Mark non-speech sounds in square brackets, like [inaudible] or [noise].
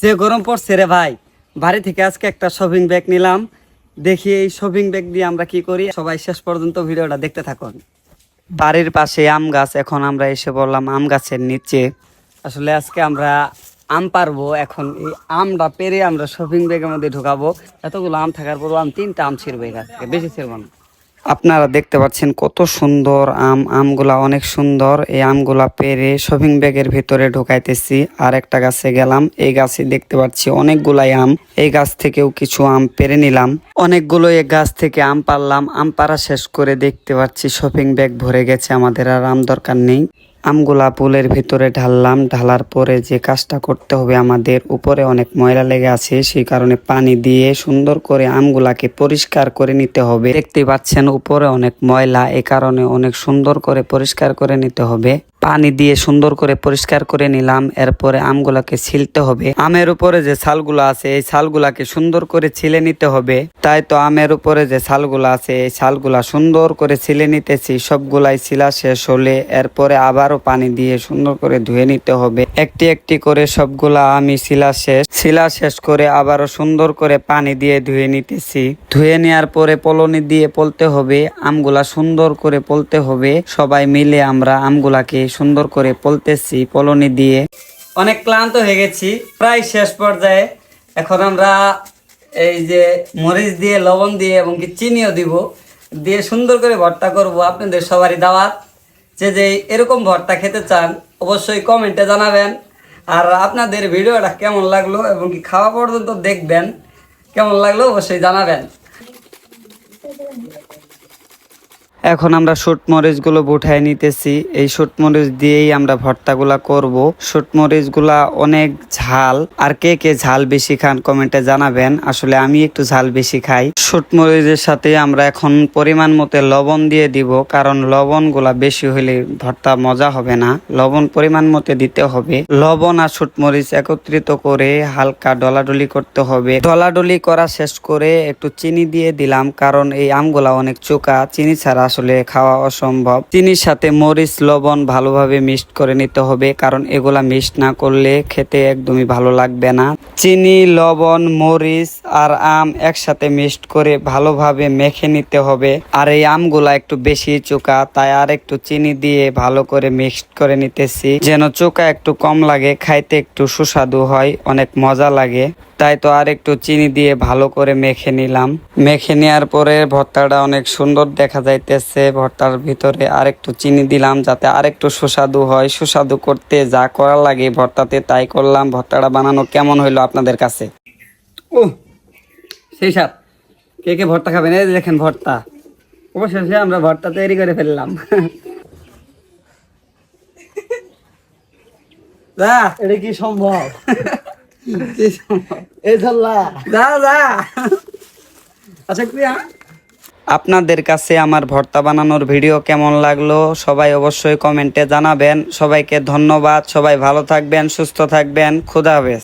যে গরম পড়ছে রে ভাই, বাড়ি থেকে আজকে একটা শপিং ব্যাগ নিলাম। দেখি এই শপিং ব্যাগ দিয়ে আমরা কি করি? সবাই শেষ পর্যন্ত ভিডিওটা দেখতে থাকুন। বাড়ির পাশে আম গাছ, এখন আমরা এসে বললাম আম গাছের নিচে। আসলে আজকে আমরা আম পারব, এখন এই আমটা পেরে আমরা শপিং ব্যাগের মধ্যে ঢুকাবো। এতগুলো আম থাকার পরও আম তিনটা আম ছিড়বো এই গাছ থেকে, বেশি ছিড়বো না। আপনারা দেখতে পাচ্ছেন কত সুন্দর আম, আমগুলা অনেক সুন্দর। এই আমগুলা পেরে শপিং ব্যাগের ভিতরে ঢোকাইতেছি। আর একটা গাছে গেলাম। এই গাছে দেখতে পাচ্ছি অনেকগুলাই আম। এই গাছ থেকেও কিছু আম পেরে নিলাম। অনেকগুলো এই গাছ থেকে আম পারলাম। আম পারা শেষ করে দেখতে পাচ্ছি শপিং ব্যাগ ভরে গেছে আমাদের আর আম দরকার নেই। আমগুলা পুলের ভিতরে ঢাললাম, ঢালার পরে যে কাজটা করতে হবে আমাদের, উপরে অনেক ময়লা লেগে আছে, সেই কারণে পানি দিয়ে সুন্দর করে আমগুলাকে পরিষ্কার করে নিতে হবে। দেখতে পাচ্ছেন উপরে অনেক ময়লা, এ কারণে অনেক সুন্দর করে পরিষ্কার করে নিতে হবে। পানি দিয়ে সুন্দর করে পরিষ্কার করে নিলাম। এরপরে আমগুলাকে ছিলতে হবে। আমের উপরে যে ছালগুলো আছে, এই ছালগুলাকে সুন্দর করে ছিলে নিতে হবে। তাই তো আমের উপরে যে ছালগুলো আছে, এই ছালগুলা সুন্দর করে ছিলে নিতেছি। সবগুলাই ছিলা শেষ হলে এরপরে আবারও পানি দিয়ে সুন্দর করে ধুয়ে নিতে হবে। একটি একটি করে সবগুলা আমি শিলা শেষ শিলা শেষ করে আবারও সুন্দর করে পানি দিয়ে ধুয়ে নিতেছি। ধুয়ে নেওয়ার পরে পলনি দিয়ে পলতে হবে। আমগুলা সুন্দর করে পলতে হবে। সবাই মিলে আমরা আমগুলাকে সুন্দর করে পলতেছি পলনি দিয়ে। অনেক ক্লান্ত হয়ে গেছি, প্রায় শেষ পর্যায়ে। এখন আমরা এই যে মরিচ দিয়ে, লবণ দিয়ে এবং কি চিনিও দিব। দিয়ে সুন্দর করে ভর্তা করব, আপনাদের সবারই দাওয়াত যে যে এরকম ভর্তা খেতে চান, অবশ্যই কমেন্টে জানাবেন। আর আপনাদের ভিডিওটা কেমন লাগল এবং কি খাওয়া পর্যন্ত দেখবেন, কেমন লাগল অবশ্যই জানাবেন। এখন আমরা শুট মরিচগুলো উঠায় নিতেছি। এই শুট মরিচ দিয়েই আমরা ভর্তাগুলা করব। শুট মরিচগুলা অনেক ঝাল। আর কে কে ঝাল বেশি খান কমেন্টে জানাবেন। আসলে আমি একটু ঝাল বেশি খাই। শুট মরিচের সাথে আমরা এখন পরিমাণ মতো লবণ দিয়ে দিব। কারণ লবণগুলা বেশি হলে ভর্তা মজা হবে না। লবণ পরিমাণ মতো দিতে হবে। লবণ আর শুট মরিচ একত্রিত করে হালকা ডলাডলি করতে হবে। ডলাডলি করা শেষ করে একটু চিনি দিয়ে দিলাম। কারণ এই আমগুলা অনেক চোকা চিনি ছাড়া আসলে খাওয়া অসম্ভব। চিনির সাথে মরিচ, লবণ ভালোভাবে মিক্সড করে নিতে হবে, কারণ এগুলা মিক্সড না করলে খেতে একদমই ভালো লাগবে না। চিনি, লবণ, মরিচ আর আম একসাথে মিক্সড করে ভালোভাবে মেখে নিতে হবে। আর এই আমগুলা একটু বেশি চোকা তাই আর একটু চিনি দিয়ে ভালো করে মিক্সড করে নিতেছি। যেন চোকা একটু কম লাগে, খাইতে একটু সুস্বাদু হয়, অনেক মজা লাগে। তাই তো আর একটু চিনি দিয়ে ভালো করে মেখে নিলাম। মেখে নেওয়ার পরে ভর্তাটা অনেক সুন্দর দেখা যাইতেছে। ভর্তার ভিতরে আর একটু চিনি দিলাম যাতে আর একটু সুস্বাদু হয়। সুস্বাদু করতে যা করা লাগে ভর্তাতে তাই করলাম। ভর্তাটা বানানো কেমন হইল আপনাদের কাছে? ও সেই সাপ কে কে ভর্তা খাবেন? এই দেখেন ভর্তা। অবশেষে আমরা ভর্তা তৈরি করে ফেললাম। [laughs] এটা কি সম্ভব? [laughs] কি ধরলা। আচ্ছা প্রিয়া আপনাদের কাছে আমার ভর্তা বানানোর ভিডিও কেমন লাগল সবাই অবশ্যই কমেন্টে জানাবেন। সবাইকে ধন্যবাদ। সবাই ভালো থাকবেন, সুস্থ থাকবেন। খুদা হাফেজ।